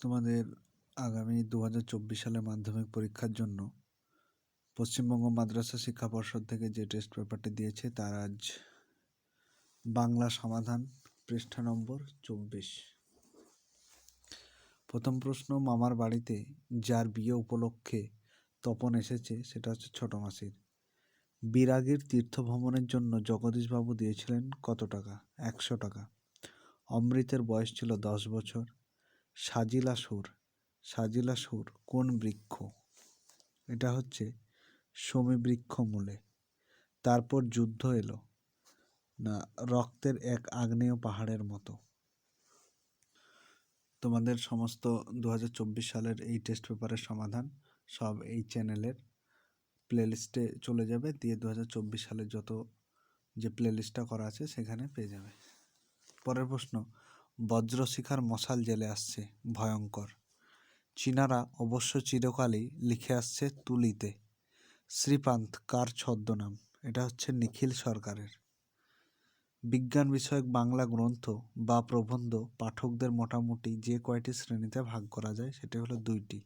তোমাদের আগামী দু হাজার চব্বিশ সালে মাধ্যমিক পরীক্ষার জন্য পশ্চিমবঙ্গ মাদ্রাসা শিক্ষা পর্ষদ থেকে যে টেস্ট পেপারটি দিয়েছে তার আজ বাংলা সমাধান পৃষ্ঠা নম্বর চব্বিশ। প্রথম প্রশ্ন, মামার বাড়িতে যার বিয়ে উপলক্ষে তপন এসেছে সেটা হচ্ছে ছোট মাসির। বিরাগীর তীর্থ ভ্রমণের জন্য জগদীশবাবু দিয়েছিলেন কত টাকা? একশো টাকা। অমৃতের বয়স ছিল দশ বছর। সাজিলা সুর সাজিলা সুর কোন বৃক্ষ? এটা হচ্ছে সমী বৃক্ষ মূলে। তারপর যুদ্ধ এলো। না, রক্তের এক আগ্নেয় পাহাড়ের মতো। তোমাদের সমস্ত দু হাজার চব্বিশ সালের এই টেস্ট পেপারের সমাধান সব এই চ্যানেলের প্লেলিস্টে চলে যাবে। দিয়ে দু হাজার চব্বিশ সালের যত যে প্লেলিস্টটা করা আছে সেখানে পেয়ে যাবে। পরের প্রশ্ন বজ্রশিখার মশাল জেলে আসছে, ভয়ঙ্কর। চীনারা অবশ্য চিরকালই লিখে আসছে তুলিতে। শ্রীপান্ত কার ছদ্মনাম? এটা হচ্ছে নিখিল সরকারের। বিজ্ঞান বিষয়ক বাংলা গ্রন্থ বা প্রবন্ধ পাঠকদের মোটামুটি যে কয়টি শ্রেণীতে ভাগ করা যায় সেটি হলো দুইটি।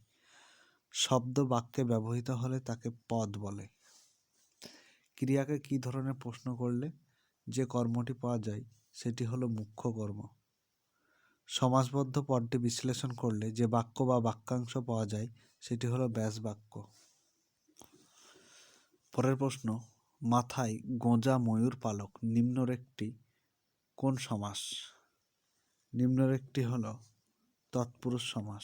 শব্দ বাক্যে ব্যবহৃত হলে তাকে পদ বলে। ক্রিয়াকে কি ধরনের প্রশ্ন করলে যে কর্মটি পাওয়া যায় সেটি হলো মুখ্য কর্ম। সমাসবদ্ধ পদটি বিশ্লেষণ করলে যে বাক্য বা বাক্যাংশ পাওয়া যায়, সেটি হলো ব্যাস বাক্য। পরের প্রশ্ন, মাথায় গোঁজা ময়ূর পালক, নিম্নরেখটি কোন সমাস? নিম্নরেখটি হল তৎপুরুষ সমাস।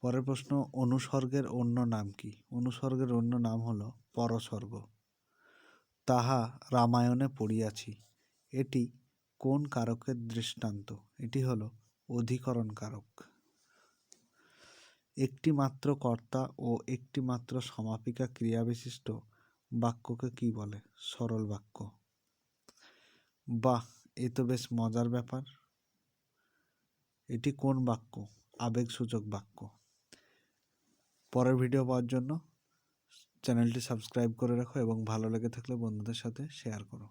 পরের প্রশ্ন, অনুসর্গের অন্য নাম কি? অনুসর্গের অন্য নাম হলো পরসর্গ। তাহা রামায়ণে পড়িয়াছি। এটি কোন কারকের দৃষ্টান্ত? এটি হলো অধিকরণ কারক একটি মাত্র কর্তা ও একটি মাত্র সমাপিকা ক্রিয়া বিশিষ্ট বাক্যকে কি বলে? সরল বাক্য। বাহ, এ তো বেশ মজার ব্যাপার। এটি কোন বাক্য? আবেগসূচক বাক্য। পরের ভিডিও পাওয়ার জন্য চ্যানেলটি সাবস্ক্রাইব করে রাখো এবং ভালো লেগে থাকলে বন্ধুদের সাথে শেয়ার করো।